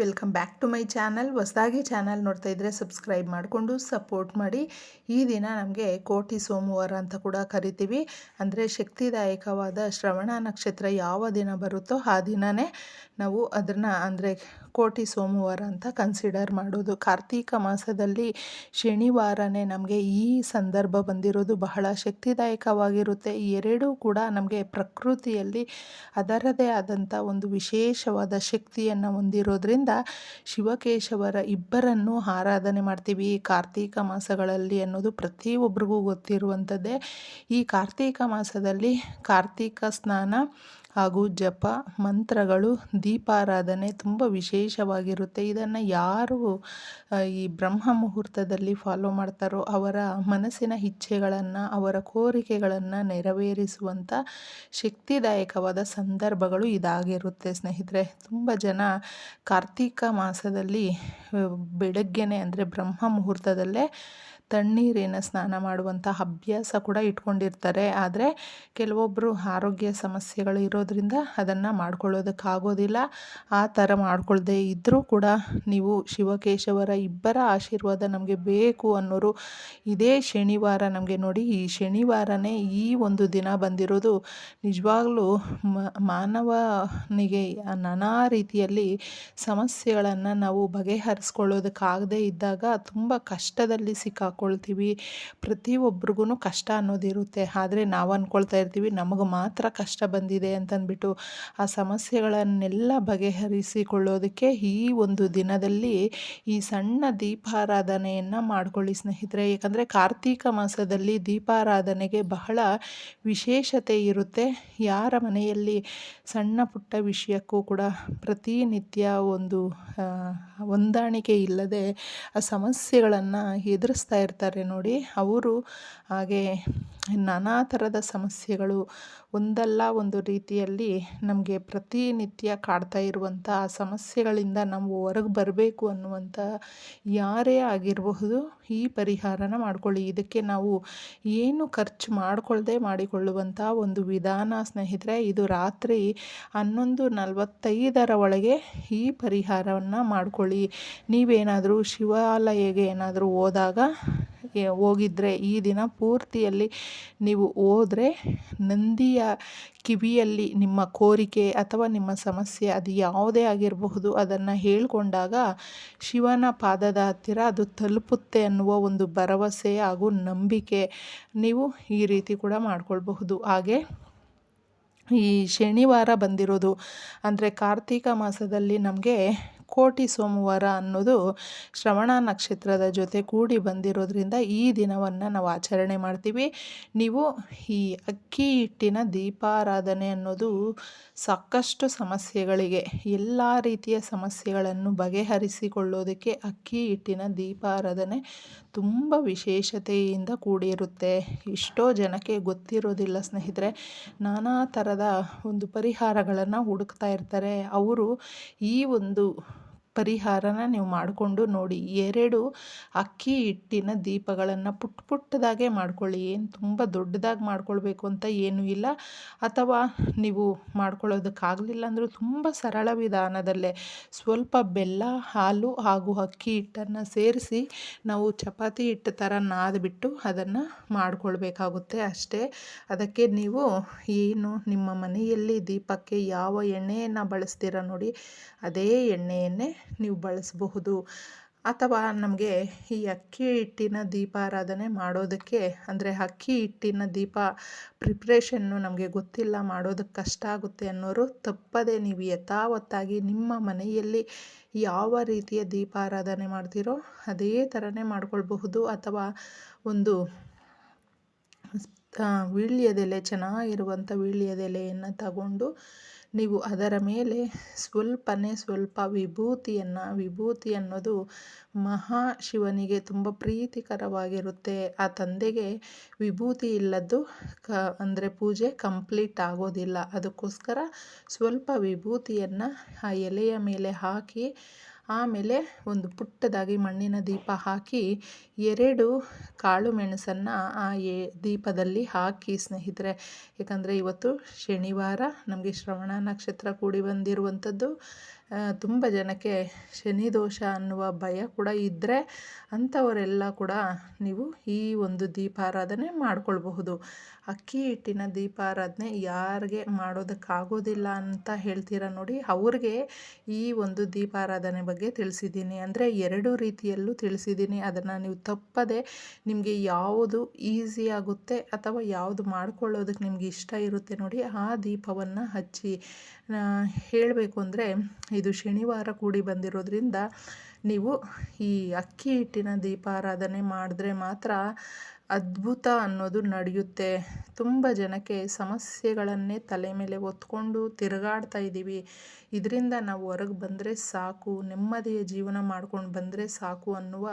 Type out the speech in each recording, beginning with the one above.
Welcome back to my channel. ಹೊಸದಾಗಿ channel ನೋಡ್ತಾ ಇದ್ದರೆ ಸಬ್ಸ್ಕ್ರೈಬ್ ಮಾಡಿಕೊಂಡು ಸಪೋರ್ಟ್ ಮಾಡಿ. ಈ ದಿನ ನಮಗೆ ಕೋಟಿ ಸೋಮವಾರ ಅಂತ ಕೂಡ ಕರಿತೀವಿ. ಅಂದರೆ ಶಕ್ತಿದಾಯಕವಾದ ಶ್ರವಣ ನಕ್ಷತ್ರ ಯಾವ ದಿನ ಬರುತ್ತೋ ಆ ದಿನವೇ ನಾವು ಅದನ್ನು ಅಂದರೆ ಕೋಟಿ ಸೋಮವಾರ ಅಂತ ಕನ್ಸಿಡರ್ ಮಾಡೋದು. ಕಾರ್ತೀಕ ಮಾಸದಲ್ಲಿ ಶನಿವಾರನೇ ನಮಗೆ ಈ ಸಂದರ್ಭ ಬಂದಿರೋದು ಬಹಳ ಶಕ್ತಿದಾಯಕವಾಗಿರುತ್ತೆ. ಎರಡೂ ಕೂಡ ನಮಗೆ ಪ್ರಕೃತಿಯಲ್ಲಿ ಅದರದೇ ಆದಂಥ ಒಂದು ವಿಶೇಷವಾದ ಶಕ್ತಿಯನ್ನು ಹೊಂದಿರೋದ್ರಿಂದ ಶಿವಕೇಶವರ ಇಬ್ಬರನ್ನು ಆರಾಧನೆ ಮಾಡ್ತೀವಿ. ಈ ಕಾರ್ತೀಕ ಮಾಸಗಳಲ್ಲಿ ಅನ್ನೋದು ಪ್ರತಿಯೊಬ್ಬರಿಗೂ ಗೊತ್ತಿರುವಂಥದ್ದೇ. ಈ ಕಾರ್ತೀಕ ಮಾಸದಲ್ಲಿ ಕಾರ್ತೀಕ ಸ್ನಾನ ಹಾಗೂ ಜಪ ಮಂತ್ರಗಳು, ದೀಪಾರಾಧನೆ ತುಂಬ ವಿಶೇಷವಾಗಿರುತ್ತೆ. ಇದನ್ನು ಯಾರು ಈ ಬ್ರಹ್ಮ ಮುಹೂರ್ತದಲ್ಲಿ ಫಾಲೋ ಮಾಡ್ತಾರೋ ಅವರ ಮನಸ್ಸಿನ ಇಚ್ಛೆಗಳನ್ನು, ಅವರ ಕೋರಿಕೆಗಳನ್ನು ನೆರವೇರಿಸುವಂಥ ಶಕ್ತಿದಾಯಕವಾದ ಸಂದರ್ಭಗಳು ಇದಾಗಿರುತ್ತೆ ಸ್ನೇಹಿತರೆ. ತುಂಬ ಜನ ಕಾರ್ತೀಕ ಮಾಸದಲ್ಲಿ ಬೆಳಗ್ಗೆನೆ ಅಂದರೆ ಬ್ರಹ್ಮ ಮುಹೂರ್ತದಲ್ಲೇ ತಣ್ಣೀರಿನ ಸ್ನಾನ ಮಾಡುವಂಥ ಅಭ್ಯಾಸ ಕೂಡ ಇಟ್ಕೊಂಡಿರ್ತಾರೆ. ಆದರೆ ಕೆಲವೊಬ್ಬರು ಆರೋಗ್ಯ ಸಮಸ್ಯೆಗಳು ಇರೋದ್ರಿಂದ ಅದನ್ನು ಮಾಡ್ಕೊಳ್ಳೋದಕ್ಕಾಗೋದಿಲ್ಲ. ಆ ಥರ ಮಾಡ್ಕೊಳ್ಳದೆ ಇದ್ದರೂ ಕೂಡ ನೀವು ಶಿವಕೇಶವರ ಇಬ್ಬರ ಆಶೀರ್ವಾದ ನಮಗೆ ಬೇಕು ಅನ್ನೋರು ಇದೇ ಶನಿವಾರ ನಮಗೆ ನೋಡಿ ಈ ಶನಿವಾರನೇ ಈ ಒಂದು ದಿನ ಬಂದಿರೋದು. ನಿಜವಾಗ್ಲೂ ಮಾನವನಿಗೆ ನಾನಾ ರೀತಿಯಲ್ಲಿ ಸಮಸ್ಯೆಗಳನ್ನು ನಾವು ಬಗೆಹರಿಸ್ಕೊಳ್ಳೋದಕ್ಕಾಗದೇ ಇದ್ದಾಗ ತುಂಬ ಕಷ್ಟದಲ್ಲಿ ಸಿಕ್ಕಾಕೊಳ್ತೀವಿ ಪ್ರತಿಯೊಬ್ರಿಗೂ ಕಷ್ಟ ಅನ್ನೋದಿರುತ್ತೆ. ಆದರೆ ನಾವು ಅಂದ್ಕೊಳ್ತಾ ಇರ್ತೀವಿ, ನಮಗೆ ಮಾತ್ರ ಕಷ್ಟ ಬಂದಿದೆ ಅಂತಂದ್ಬಿಟ್ಟು ಆ ಸಮಸ್ಯೆಗಳನ್ನೆಲ್ಲ ಬಗೆಹರಿಸಿಕೊಳ್ಳೋದಕ್ಕೆ ಈ ಒಂದು ದಿನದಲ್ಲಿ ಈ ಸಣ್ಣ ದೀಪಾರಾಧನೆಯನ್ನು ಮಾಡ್ಕೊಳ್ಳಿ ಸ್ನೇಹಿತರೆ. ಯಾಕಂದರೆ ಕಾರ್ತೀಕ ಮಾಸದಲ್ಲಿ ದೀಪಾರಾಧನೆಗೆ ಬಹಳ ವಿಶೇಷತೆ ಇರುತ್ತೆ. ಯಾರ ಮನೆಯಲ್ಲಿ ಸಣ್ಣ ಪುಟ್ಟ ವಿಷಯಕ್ಕೂ ಕೂಡ ಪ್ರತಿನಿತ್ಯ ಒಂದು ಹೊಂದಾಣಿಕೆ ಇಲ್ಲದೆ ಆ ಸಮಸ್ಯೆಗಳನ್ನು ಎದುರಿಸ್ತಾ ನೋಡಿ. ಅವರು ಹಾಗೆ ನಾನಾ ಥರದ ಸಮಸ್ಯೆಗಳು ಒಂದಲ್ಲ ಒಂದು ರೀತಿಯಲ್ಲಿ ನಮಗೆ ಪ್ರತಿನಿತ್ಯ ಕಾಡ್ತಾ ಇರುವಂಥ ಆ ಸಮಸ್ಯೆಗಳಿಂದ ನಾವು ಹೊರಗೆ ಬರಬೇಕು ಅನ್ನುವಂಥ ಯಾರೇ ಆಗಿರಬಹುದು ಈ ಪರಿಹಾರನ ಮಾಡ್ಕೊಳ್ಳಿ. ಇದಕ್ಕೆ ನಾವು ಏನು ಖರ್ಚು ಮಾಡಿಕೊಳ್ಳದೆ ಮಾಡಿಕೊಳ್ಳುವಂಥ ಒಂದು ವಿಧಾನ ಸ್ನೇಹಿತರೆ, ಇದು ರಾತ್ರಿ ಹನ್ನೊಂದು ನಲವತ್ತೈದರ ಒಳಗೆ ಈ ಪರಿಹಾರವನ್ನು ಮಾಡಿಕೊಳ್ಳಿ. ನೀವೇನಾದರೂ ಶಿವಾಲಯಗೆ ಏನಾದರೂ ಹೋದಾಗ ಹೋಗಿದ್ರೆ ಈ ದಿನ ಪೂರ್ತಿಯಲ್ಲಿ ನೀವು ಹೋದರೆ ನಂದಿಯ ಕಿವಿಯಲ್ಲಿ ನಿಮ್ಮ ಕೋರಿಕೆ ಅಥವಾ ನಿಮ್ಮ ಸಮಸ್ಯೆ ಅದು ಯಾವುದೇ ಆಗಿರಬಹುದು. ಅದನ್ನು ಹೇಳಿಕೊಂಡಾಗ ಶಿವನ ಪಾದದ ಹತ್ತಿರ ಅದು ತಲುಪುತ್ತೆ ಅನ್ನುವ ಒಂದು ಭರವಸೆ ಹಾಗೂ ನಂಬಿಕೆ ನೀವು ಈ ರೀತಿ ಕೂಡ ಮಾಡಿಕೊಳ್ಬಹುದು. ಹಾಗೆ ಈ ಶನಿವಾರ ಬಂದಿರೋದು ಅಂದರೆ ಕಾರ್ತೀಕ ಮಾಸದಲ್ಲಿ ನಮಗೆ ಕೋಟಿ ಸೋಮವಾರ ಅನ್ನೋದು ಶ್ರವಣ ನಕ್ಷತ್ರದ ಜೊತೆ ಕೂಡಿ ಬಂದಿರೋದ್ರಿಂದ ಈ ದಿನವನ್ನು ನಾವು ಆಚರಣೆ ಮಾಡ್ತೀವಿ. ನೀವು ಈ ಅಕ್ಕಿ ಹಿಟ್ಟಿನ ದೀಪಾರಾಧನೆ ಅನ್ನೋದು ಸಾಕಷ್ಟು ಸಮಸ್ಯೆಗಳಿಗೆ, ಎಲ್ಲ ರೀತಿಯ ಸಮಸ್ಯೆಗಳನ್ನು ಬಗೆಹರಿಸಿಕೊಳ್ಳೋದಕ್ಕೆ ಅಕ್ಕಿ ಹಿಟ್ಟಿನ ದೀಪಾರಾಧನೆ ತುಂಬ ವಿಶೇಷತೆಯಿಂದ ಕೂಡಿರುತ್ತೆ. ಎಷ್ಟೋ ಜನಕ್ಕೆ ಗೊತ್ತಿರೋದಿಲ್ಲ ಸ್ನೇಹಿತರೆ, ನಾನಾ ಥರದ ಒಂದು ಪರಿಹಾರಗಳನ್ನು ಹುಡುಕ್ತಾ ಇರ್ತಾರೆ. ಅವರು ಈ ಒಂದು ಪರಿಹಾರನ ನೀವು ಮಾಡಿಕೊಂಡು ನೋಡಿ. ಎರಡು ಅಕ್ಕಿ ಹಿಟ್ಟಿನ ದೀಪಗಳನ್ನು ಪುಟ್ಟ ಪುಟ್ಟದಾಗೆ ಮಾಡ್ಕೊಳ್ಳಿ. ಏನು ತುಂಬ ದೊಡ್ಡದಾಗಿ ಮಾಡ್ಕೊಳ್ಬೇಕು ಅಂತ ಏನೂ ಇಲ್ಲ. ಅಥವಾ ನೀವು ಮಾಡ್ಕೊಳ್ಳೋದಕ್ಕಾಗಲಿಲ್ಲ ಅಂದರೂ ತುಂಬ ಸರಳ ವಿಧಾನದಲ್ಲೇ ಸ್ವಲ್ಪ ಬೆಲ್ಲ, ಹಾಲು ಹಾಗೂ ಅಕ್ಕಿ ಹಿಟ್ಟನ್ನು ಸೇರಿಸಿ ನಾವು ಚಪಾತಿ ಹಿಟ್ಟು ಥರ ನಾದ್ಬಿಟ್ಟು ಅದನ್ನು ಮಾಡಿಕೊಳ್ಬೇಕಾಗುತ್ತೆ ಅಷ್ಟೇ. ಅದಕ್ಕೆ ನೀವು ಏನು ನಿಮ್ಮ ಮನೆಯಲ್ಲಿ ದೀಪಕ್ಕೆ ಯಾವ ಎಣ್ಣೆಯನ್ನು ಬಳಸ್ತೀರ ನೋಡಿ. ಅದೇ ಎಣ್ಣೆಯನ್ನೇ ನೀವು ಬಳಸಬಹುದು ಅಥವಾ ನಮಗೆ ಈ ಅಕ್ಕಿ ಹಿಟ್ಟಿನ ದೀಪಾರಾಧನೆ ಮಾಡೋದಕ್ಕೆ, ಅಂದರೆ ಅಕ್ಕಿ ಹಿಟ್ಟಿನ ದೀಪ ಪ್ರಿಪ್ರೇಷನ್ನು ನಮಗೆ ಗೊತ್ತಿಲ್ಲ, ಮಾಡೋದಕ್ಕೆ ಕಷ್ಟ ಆಗುತ್ತೆ ಅನ್ನೋರು ತಪ್ಪದೆ ನೀವು ಯಥಾವತ್ತಾಗಿ ನಿಮ್ಮ ಮನೆಯಲ್ಲಿ ಯಾವ ರೀತಿಯ ದೀಪಾರಾಧನೆ ಮಾಡ್ತೀರೋ ಅದೇ ಥರನೇ ಮಾಡ್ಕೊಳ್ಬಹುದು. ಅಥವಾ ಒಂದು ವೀಳ್ಯದೆಲೆ ಚೆನ್ನಾಗಿರುವಂಥ ವೀಳ್ಯದೆಲೆಯನ್ನು ತಗೊಂಡು ನೀವು ಅದರ ಮೇಲೆ ಸ್ವಲ್ಪನೇ ಸ್ವಲ್ಪ ವಿಭೂತಿಯನ್ನು ವಿಭೂತಿ ಅನ್ನೋದು ಮಹಾಶಿವನಿಗೆ ತುಂಬ ಪ್ರೀತಿಕರವಾಗಿರುತ್ತೆ. ಆ ತಂದೆಗೆ ವಿಭೂತಿ ಇಲ್ಲದ್ದು ಕ, ಅಂದರೆ ಪೂಜೆ ಕಂಪ್ಲೀಟ್ ಆಗೋದಿಲ್ಲ. ಅದಕ್ಕೋಸ್ಕರ ಸ್ವಲ್ಪ ವಿಭೂತಿಯನ್ನು ಆ ಎಲೆಯ ಮೇಲೆ ಹಾಕಿ, ಆಮೇಲೆ ಒಂದು ಪುಟ್ಟದಾಗಿ ಮಣ್ಣಿನ ದೀಪ ಹಾಕಿ ಎರಡು ಕಾಳು ಮೆಣಸನ್ನು ಆ ಎ ದೀಪದಲ್ಲಿ ಹಾಕಿ ಸ್ನೇಹಿತರೆ. ಯಾಕಂದರೆ ಇವತ್ತು ಶನಿವಾರ ನಮಗೆ ಶ್ರವಣ ನಕ್ಷತ್ರ ಕೂಡಿ ಬಂದಿರುವಂಥದ್ದು. ತುಂಬ ಜನಕ್ಕೆ ಶನಿ ದೋಷ ಅನ್ನುವ ಭಯ ಕೂಡ ಇದ್ದರೆ ಅಂಥವರೆಲ್ಲ ಕೂಡ ನೀವು ಈ ಒಂದು ದೀಪಾರಾಧನೆ ಮಾಡಿಕೊಳ್ಬಹುದು. ಅಕ್ಕಿ ಹಿಟ್ಟಿನ ದೀಪಾರಾಧನೆ ಯಾರಿಗೆ ಮಾಡೋದಕ್ಕಾಗೋದಿಲ್ಲ ಅಂತ ಹೇಳ್ತೀರ ನೋಡಿ, ಅವ್ರಿಗೆ ಈ ಒಂದು ದೀಪಾರಾಧನೆ ಬಗ್ಗೆ ತಿಳಿಸಿದ್ದೀನಿ. ಅಂದರೆ ಎರಡು ರೀತಿಯಲ್ಲೂ ತಿಳಿಸಿದ್ದೀನಿ. ಅದನ್ನು ನೀವು ತಪ್ಪದೆ ನಿಮಗೆ ಯಾವುದು ಈಸಿ ಆಗುತ್ತೆ ಅಥವಾ ಯಾವುದು ಮಾಡ್ಕೊಳ್ಳೋದಕ್ಕೆ ನಿಮ್ಗೆ ಇಷ್ಟ ಇರುತ್ತೆ ನೋಡಿ ಆ ದೀಪವನ್ನು ಹಚ್ಚಿ. ಹೇಳಬೇಕು ಅಂದರೆ ಇದು ಶನಿವಾರ ಕೂಡಿ ಬಂದಿರೋದ್ರಿಂದ ನೀವು ಈ ಅಕ್ಕಿ ಹಿಟ್ಟಿನ ದೀಪಾರಾಧನೆ ಮಾಡಿದ್ರೆ ಮಾತ್ರ ಅದ್ಭುತ ಅನ್ನೋದು ನಡೆಯುತ್ತೆ. ತುಂಬ ಜನಕ್ಕೆ ಸಮಸ್ಯೆಗಳನ್ನೇ ತಲೆ ಮೇಲೆ ಹೊತ್ಕೊಂಡು ತಿರುಗಾಡ್ತಾ ಇದ್ದೀವಿ. ಇದರಿಂದ ನಾವು ಹೊರಗೆ ಬಂದರೆ ಸಾಕು, ನೆಮ್ಮದಿಯ ಜೀವನ ಮಾಡ್ಕೊಂಡು ಬಂದರೆ ಸಾಕು ಅನ್ನುವ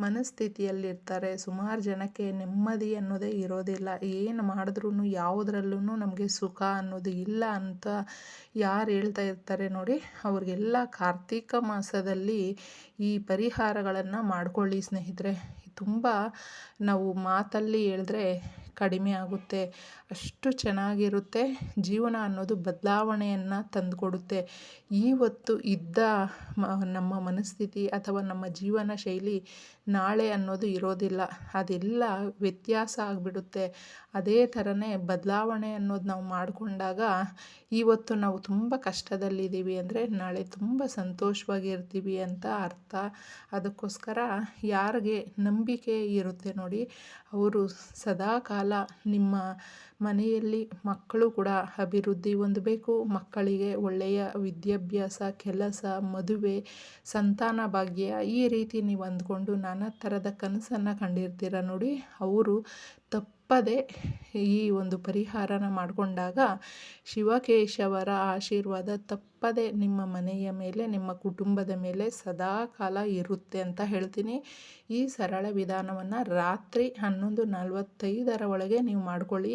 ಮನಸ್ಥಿತಿಯಲ್ಲಿರ್ತಾರೆ. ಸುಮಾರು ಜನಕ್ಕೆ ನೆಮ್ಮದಿ ಅನ್ನೋದೇ ಇರೋದಿಲ್ಲ. ಏನು ಮಾಡಿದ್ರೂ ಯಾವುದ್ರಲ್ಲೂ ನಮಗೆ ಸುಖ ಅನ್ನೋದು ಇಲ್ಲ ಅಂತ ಯಾರು ಹೇಳ್ತಾ ಇರ್ತಾರೆ ನೋಡಿ, ಅವ್ರಿಗೆಲ್ಲ ಕಾರ್ತೀಕ ಮಾಸದಲ್ಲಿ ಈ ಪರಿಹಾರಗಳನ್ನು ಮಾಡ್ಕೊಳ್ಳಿ ಸ್ನೇಹಿತರೆ. ತುಂಬ ನಾವು ಮಾತಲ್ಲಿ ಹೇಳಿದ್ರೆ ಕಡಿಮೆ ಆಗುತ್ತೆ. ಅಷ್ಟು ಚೆನ್ನಾಗಿರುತ್ತೆ. ಜೀವನ ಅನ್ನೋದು ಬದಲಾವಣೆಯನ್ನು ತಂದುಕೊಡುತ್ತೆ. ಇವತ್ತು ಇದ್ದ ನಮ್ಮ ಮನಸ್ಥಿತಿ ಅಥವಾ ನಮ್ಮ ಜೀವನ ಶೈಲಿ ನಾಳೆ ಅನ್ನೋದು ಇರೋದಿಲ್ಲ. ಅದೆಲ್ಲ ವ್ಯತ್ಯಾಸ ಆಗಿಬಿಡುತ್ತೆ. ಅದೇ ಥರನೇ ಬದಲಾವಣೆ ಅನ್ನೋದು ನಾವು ಮಾಡಿಕೊಂಡಾಗ ಇವತ್ತು ನಾವು ತುಂಬ ಕಷ್ಟದಲ್ಲಿದ್ದೀವಿ ಅಂದರೆ ನಾಳೆ ತುಂಬ ಸಂತೋಷವಾಗಿರ್ತೀವಿ ಅಂತ ಅರ್ಥ. ಅದಕ್ಕೋಸ್ಕರ ಯಾರಿಗೆ ನಂಬಿಕೆ ಇರುತ್ತೆ ನೋಡಿ, ಅವರು ಸದಾಕಾಲ ನಿಮ್ಮ ಮನೆಯಲ್ಲಿ ಮಕ್ಕಳು ಕೂಡ ಅಭಿವೃದ್ಧಿ ಹೊಂದಬೇಕು. ಮಕ್ಕಳಿಗೆ ಒಳ್ಳೆಯ ವಿದ್ಯಾಭ್ಯಾಸ, ಕೆಲಸ, ಮದುವೆ, ಸಂತಾನ ಭಾಗ್ಯ ಈ ರೀತಿ ನೀವು ಅಂದ್ಕೊಂಡು ನಾನಾ ಥರದ ಕನಸನ್ನು ಕಂಡಿರ್ತೀರ ನೋಡಿ. ಅವರು ತಪ್ಪದೆ ಈ ಒಂದು ಪರಿಹಾರನ ಮಾಡಿಕೊಂಡಾಗ ಶಿವಕೇಶವರ ಆಶೀರ್ವಾದ ತಪ್ಪದೆ ನಿಮ್ಮ ಮನೆಯ ಮೇಲೆ, ನಿಮ್ಮ ಕುಟುಂಬದ ಮೇಲೆ ಸದಾ ಕಾಲ ಇರುತ್ತೆ ಅಂತ ಹೇಳ್ತೀನಿ. ಈ ಸರಳ ವಿಧಾನವನ್ನು ರಾತ್ರಿ ಹನ್ನೊಂದು ನಲವತ್ತೈದರ ಒಳಗೆ ನೀವು ಮಾಡ್ಕೊಳ್ಳಿ.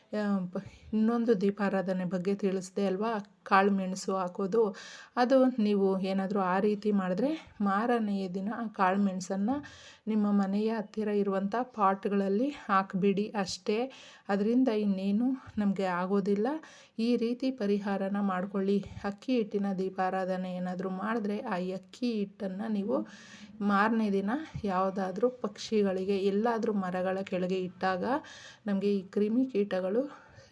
ಇನ್ನೊಂದು ದೀಪಾರಾಧನೆ ಬಗ್ಗೆ ತಿಳಿಸ್ದೆ ಅಲ್ವಾ? ಕಾಳು ಮೆಣಸು ಹಾಕೋದು. ಅದು ನೀವು ಏನಾದರೂ ಆ ರೀತಿ ಮಾಡಿದ್ರೆ ಮಾರನೆಯ ದಿನ ಆ ಕಾಳು ಮೆಣಸನ್ನು ನಿಮ್ಮ ಮನೆಯ ಹತ್ತಿರ ಇರುವಂಥ ಪಾಟ್ಗಳಲ್ಲಿ ಹಾಕಿಬಿಡಿ ಅಷ್ಟೇ. ಅದರಿಂದ ಇನ್ನೇನು ನಮಗೆ ಆಗೋದಿಲ್ಲ. ಈ ರೀತಿ ಪರಿಹಾರನ ಮಾಡ್ಕೊಳ್ಳಿ. ಅಕ್ಕಿ ಹಿಟ್ಟಿನ ದೀಪಾರಾಧನೆ ಏನಾದರೂ ಮಾಡಿದ್ರೆ ಆ ಅಕ್ಕಿ ಹಿಟ್ಟನ್ನು ನೀವು ಮಾರನೇ ದಿನ ಯಾವುದಾದ್ರೂ ಪಕ್ಷಿಗಳಿಗೆ, ಎಲ್ಲಾದರೂ ಮರಗಳ ಕೆಳಗೆ ಇಟ್ಟಾಗ ನಮಗೆ ಈ ಕ್ರಿಮಿ ಕೀಟಗಳು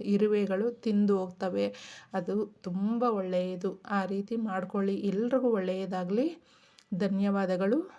ಇರುವೆಗಳು ತಿಂದು ಹೋಗ್ತವೆ. ಅದು ತುಂಬ ಒಳ್ಳೆಯದು. ಆ ರೀತಿ ಮಾಡ್ಕೊಳ್ಳಿ. ಎಲ್ರಿಗೂ ಒಳ್ಳೆಯದಾಗಲಿ. ಧನ್ಯವಾದಗಳು.